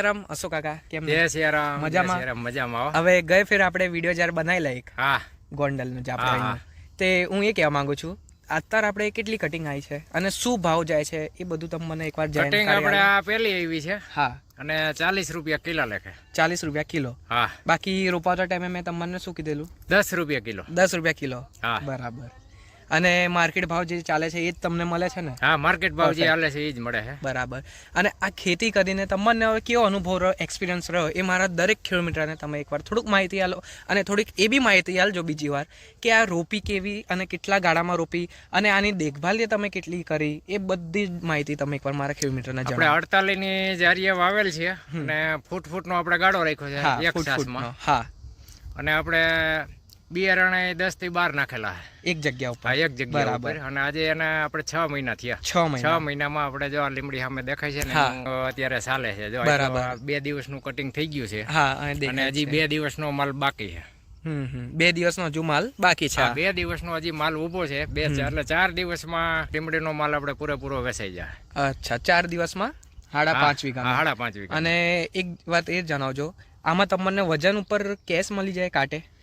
સિયારામ અશોક કાકા કેમ? જય સિયારામ મજામાં? મજામાં હવે ગઈ ફેર આપણે વીડિયો જ્યારે બનાવી લઈ હા. ગોંડલનું જે આપણે તે હું એ કહેવા માંગુ છું અત્યારે આપણે કેટલી કટિંગ આવી છે અને શું ભાવ જાય છે એ બધું તમે મને એકવાર કટિંગ આપણે આ પેલી આવી છે. હા. અને ચાલીસ રૂપિયા કિલો લેખે. ચાલીસ રૂપિયા કિલો. હા. બાકી રોપાતા ટાઈમે મેં તમને શું કીધેલું? દસ રૂપિયા કિલો. દસ રૂપિયા કિલો. હા. બરાબર. અને માર્કેટ ભાવ જે ચાલે છે એ જ તમને મળે છે ને? હા માર્કેટ ભાવ જે ચાલે છે એ જ મળે છે. બરાબર. અને આ ખેતી કરીને તમને હવે કેવો અનુભવ રહ્યો એક્સપિરિયન્સ રહ્યો એ મારા દરેક કિલોમીટરને તમે એકવાર થોડુંક માહિતી આલો અને થોડીક એ બી માહિતી આલજો બીજી વાર કે આ રોપી કેવી અને કેટલા ગાળામાં રોપી અને આની દેખભાલ તમે કેટલી કરી એ બધી જ માહિતી તમે એકવાર મારા કિલોમીટરને આપણે જણાવો. આપણે અડતાલીની જારીએ વાવેલ છે અને ફૂટ ફૂટનો આપણે ગાળો રાખ્યો છે એક ફૂટ ફૂટનો. હા. અને આપણે બિયારણે દસથી બાર નાખેલા. એક જગ્યા ઉપર. એક જગ્યા બરાબર. ઉપર. અને આજે એના આપણે છ મહિના થયા. છ છ મહિનામાં આપણે જો આ લીમડી સામે દેખાય છે ને અત્યારે ચાલે છે. જો બે દિવસનું કટિંગ થઈ ગયું છે. અને હજી. બે દિવસનો માલ બાકી છે. બે દિવસનો હજુ માલ બાકી છે. બે દિવસનો હજી માલ ઊભો છે. બે ચાર- એટલે ચાર દિવસમાં લીમડીનો માલ આપણે પૂરેપૂરો વેચાઈ જાય. અચ્છા ચાર દિવસમાં? હાડા પાંચ વીઘા હાડા પાંચ વીઘા અને એક વાત એ જણાવજો. આમાં તમને વજન ઉપર કેશ મળી જાય કાટે? કેસ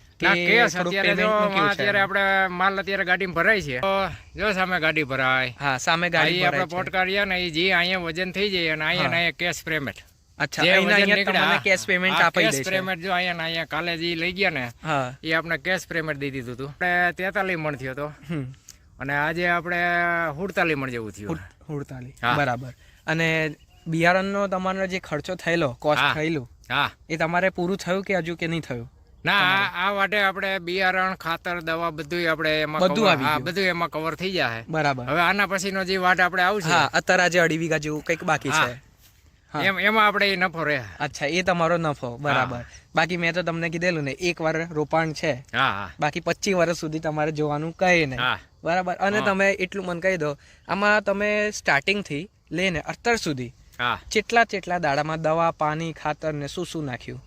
અત્યારે આપણે માલ અત્યારે ગાડી ભરાય છે. જો સામે ગાડી ભરાય. હા સામે ગાડી આપણે પોટ કાઢીએ ને એ જે અહીંયા વજન થઈ જાય અને અહીંયા અહીંયા કેશ પેમેન્ટ અચ્છા અહીંયા કેશ આપી જો અહીંયા અહીંયા કાલે જે લઈ ગયા ને એ આપણે કેશ પેમેન્ટ દઈ દીધું હતું. આપણે તેતાલીસ મણ થયો હતો. અને આજે આપણે હુડતાલીસ મણ જેવું થયું. બરાબર. અને બિયારણનો તમારો જે ખર્ચો થયેલો કોસ્ટ થયેલું હા. એ તમારે પૂરું થયું કે હજુ કે નહીં થયું? ના આ- માટે આપણે બિયારણ ખાતર દવા બધું આપણે એમાં બધું આવી હા, બધું એમાં કવર થઈ જાય બરાબર. હવે આના પછીનો જે વાટ આપણે આવશે હા અત્યારે આજે અઢી વીઘા જેવું કંઈક બાકી છે. એમ એમાં આપણે એ નફો રહે. અચ્છા એ તમારો નફો બરાબર. બાકી મેં તો તમને કીધેલું ને એક વાર રોપાણ છે. બાકી પચીસ વર્ષ સુધી તમારે જોવાનું કઈ નહીં. બરાબર. અને તમે એટલું મને કહી દો આમાં તમે સ્ટાર્ટિંગથી લઈને અત્યાર સુધી કેટલા કેટલા દાડામાં દવા પાણી ખાતર ને શું શું નાખ્યું?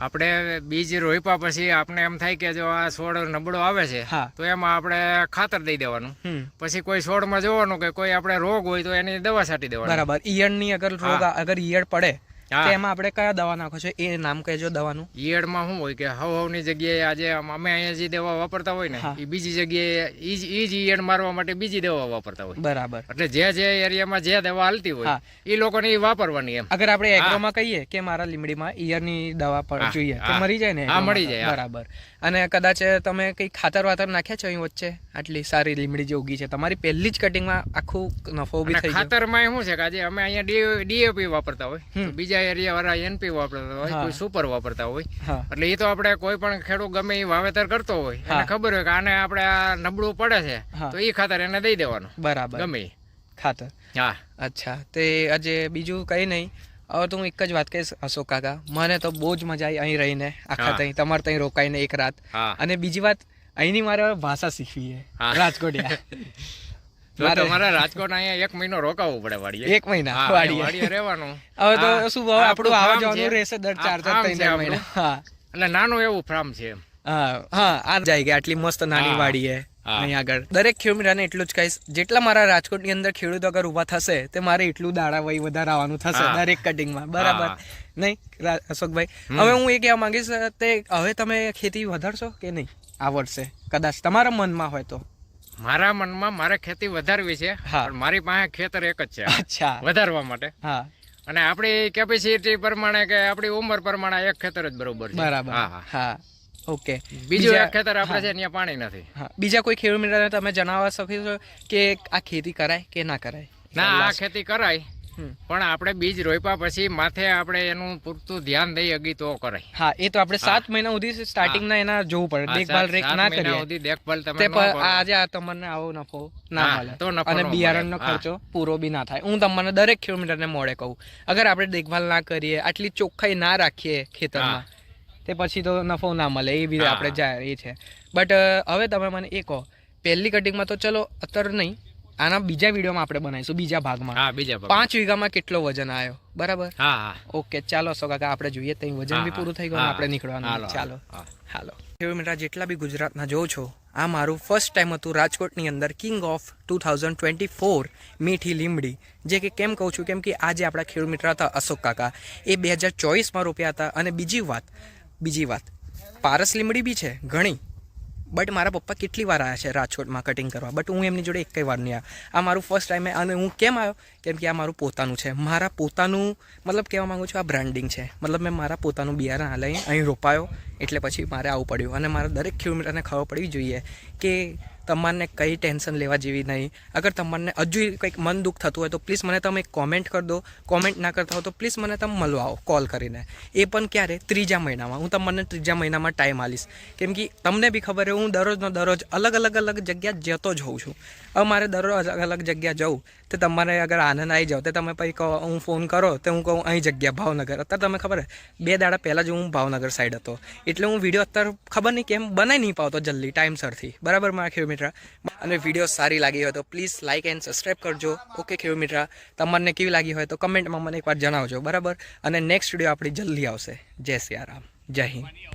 આપણે બીજ રોપ્યા પછી આપણે એમ થાય કે જો આ છોડ નબળો આવે છે તો એમાં આપણે ખાતર દઈ દેવાનું. પછી કોઈ છોડમાં જોવાનું કે કોઈ આપણે રોગ હોય તો એની દવા છાંટી દેવાની. બરાબર. ઈયળની અગર રોગ અગર ઈયળ પડે. તો એમાં આપણે કયા દવા નાખો છો? એ નામ કહેજો દવાનું. ઈયળમાં શું હોય કે હવ હવની જગ્યાએ આજે અમે અહીંયા જે દવા વાપરતા હોય ને એ બીજી જગ્યાએ એ જ ઈયળ મારવા માટે બીજી દવા વાપરતા હોય. બરાબર. એટલે જે જે એરિયામાં જે દવા હાલતી હોય. એ લોકોને એ વાપરવાની એમ. અગર આપણે એગ્રોમાં કહીએ કે મારા લીમડીમાં ઈયળની દવા પણ જોઈએ તો મરી જાય ને હા, મળી જાય, બરાબર. અને કદાચ તમે કઈ ખાતર વાતર નાખ્યા છો અહીં વચ્ચે? આટલી સારી લીમડી જે ઉગી છે. તમારી પહેલી જ કટિંગમાં આખું નફો ઊભી થઈ ખાતરમાં શું છે કે આજે અમે અહીંયા ડીએપી વાપરતા હોય. હમ. બીજા એરિયા વાળા એનપી વાપરતા હોય કોઈ સુપર વાપરતા હોય. એટલે એ તો આપણે કોઈ પણ ખેડૂત ગમે એ વાવેતર કરતો હોય એને ખબર હોય કે આને આપણે આ નબળું પડે છે તો એ ખાતર એને દઈ દેવાનું. બરાબર. ગમે. ખાતર. હા. અચ્છા. તે આજે બીજું કંઈ નહીં. હવે તો હું એક જ વાત કહીશ અશોક કાકા. મને તો બહુ જ મજા આવી અહીં રહીને આખા. ત્યાં તમારે ત્યાં રોકાઈને એક રાત. અને બીજી વાત અહીંની મારે ભાષા શીખવી છે. રાજકોટિયા. તો તમારે રાજકોટ અહીંયા એક મહિનો રોકાવવું પડે વાડીએ. એક મહિના વાડીએ. વાડીએ રહેવાનું. હવે તો શું હવે આપણું આવવા જવાનું રહેશે દર ચાર ચાર ત્રણ છે ત્રણ આપણું. મહિના. હા. એટલે નાનું એવું ફાર્મ છે. એમ હા હા આ જાય કે આટલી મસ્ત નાની વાડી છે અહીં આગળ. દરેક ખેડૂતને એટલું જ કહીશ જેટલા મારા રાજકોટની અંદર ખેડૂતો અગર ઊભા થશે તે મારે એટલું દાડા વહી વધારાવાનું થશે. દરેક કટિંગમાં બરાબર. નહીં અશોકભાઈ? હવે હું એ કહેવા માંગીશ તે હવે તમે ખેતી વધારશો કે નહીં આ વર્ષે? કદાચ તમારા મનમાં હોય તો. મારા મનમાં મારે ખેતી વધારવી છે મારી પાસે ખેતર એક જ છે વધારવા માટે. હા. અને આપણી કેપેસિટી પ્રમાણે કે આપણી ઉંમર પ્રમાણે એક ખેતર જ બરોબર છે. બરાબર. હા ઓકે. બીજું એક ખેતર આપણે છે ત્યાં પાણી નથી. બીજા કોઈ ખેડૂત મિત્રને તમે જણાવવા શકો છો કે આ ખેતી કરાય કે ના કરાય? ના આ ખેતી કરાય. પણ આપણે બીજ રોપ્યા પછી માથે આપણે એનું પૂરતું ધ્યાન દઈ અગી તો કરાય. હા એ તો આપણે સાત મહિના સુધી સ્ટાર્ટિંગ ના એના જોવું પડે. દેખભાલ રેક ના કરીએ. સુધી દેખભાલ તમે ન કરો. આજે આ તમને આવો નફો ના મળે. તો નફો અને બિયારણ નો બિયારણનો ખર્ચો પૂરો બી ના થાય. હું તમને દરેક કિલોમીટરને મોડે કહું. અગર આપણે દેખભાલ ના કરીએ આટલી ચોખ્ખાઈ ના રાખીએ ખેતરમાં તે પછી તો નફો ના મળે. એ બી આપણે જાય એ છે. બટ હવે તમે મને એ કહો. પહેલી કટિંગમાં તો ચલો અત્યારે નહીં. આના બીજા વિડીયોમાં આપણે બનાવીશું બીજા ભાગમાં. હા બીજા પાંચ વીઘામાં કેટલો વજન આવ્યો? બરાબર? હા ઓકે ચાલો સો કાકા આપણે જોઈએ ત્યાં વજન બી પૂરું થઈ ગયું આપણે નીકળવાનું. ચાલો. હાલો. કિલોમીટર જેટલા બી ગુજરાતના જોઉં છો આ મારું ફર્સ્ટ ટાઈમ હતું રાજકોટની અંદર king of two thousand twenty four મીઠી લીમડી જે કે કેમ કહું છું કેમ કે આજે આપણા ખેડૂત મિત્ર હતા અશોક કાકા. એ બે હજાર ચોવીસમાં રોપ્યા હતા. અને બીજી વાત બીજી વાત પારસ લીમડી બી છે ઘણી. બટ મારા પપ્પા કેટલી વાર આવ્યા છે રાજકોટમાં કટિંગ કરવા. બટ હું એમની જોડે એક વાર નહીં આવ્યો આ મારું ફર્સ્ટ ટાઈમ અને હું કેમ આવ્યો કેમ કે આ મારું પોતાનું છે. મારા પોતાનું, મતલબ કહેવા માગું છું આ બ્રાન્ડિંગ છે. મતલબ મેં મારા પોતાનું બિયારણ લઈ અહીં રોપાયો, એટલે પછી મારે આવવું પડ્યું. અને મારા દરેક કિલોમીટરને ખબર પડવી જોઈએ કે તમારને કંઈ ટેન્શન લેવા જેવી નહીં. અગર તમારને હજુ કંઈક મન દુઃખ થતું હોય તો પ્લીઝ મને તમે કોમેન્ટ કરી દો. કોમેન્ટ ના કરતા હો તો પ્લીઝ મને તમે મળવા આવો કોલ કરીને. એ પણ ક્યારે? ત્રીજા મહિનામાં. હું તમને ત્રીજા મહિનામાં ટાઈમ આલીશ કેમ કે તમને બી ખબર હોય હું દરરોજનો દરરોજ અલગ અલગ અલગ જગ્યા જતો જ હોઉં છું. હવે મારે દરરોજ અલગ અલગ જગ્યા જવું, તો તમારે અગર આનંદ આવી જાવ, તો તમે પછી કહો, હું ફોન કરો, તો હું કહું, અહીં જગ્યા, ભાવનગર. અત્યારે તમે ખબર બે દાડા પહેલાં જ હું ભાવનગર સાઈડ હતો. એટલે હું વીડિયો અત્યારે ખબર નહીં કેમ બનાવી નહીં પાવતો જલ્દી ટાઈમસરથી બરાબર? મારા ખેડૂત મિત્ર. અને વીડિયો સારી લાગી હોય તો પ્લીઝ લાઇક એન્ડ સબસ્ક્રાઈબ કરજો. ઓકે ખેડૂત મિત્ર, તમને કેવી લાગી હોય તો કમેન્ટમાં મને એકવાર જણાવજો, બરાબર? અને નેક્સ્ટ વીડિયો આપણી જલ્દી આવશે. જય સિયારામ. જય હિન્દ.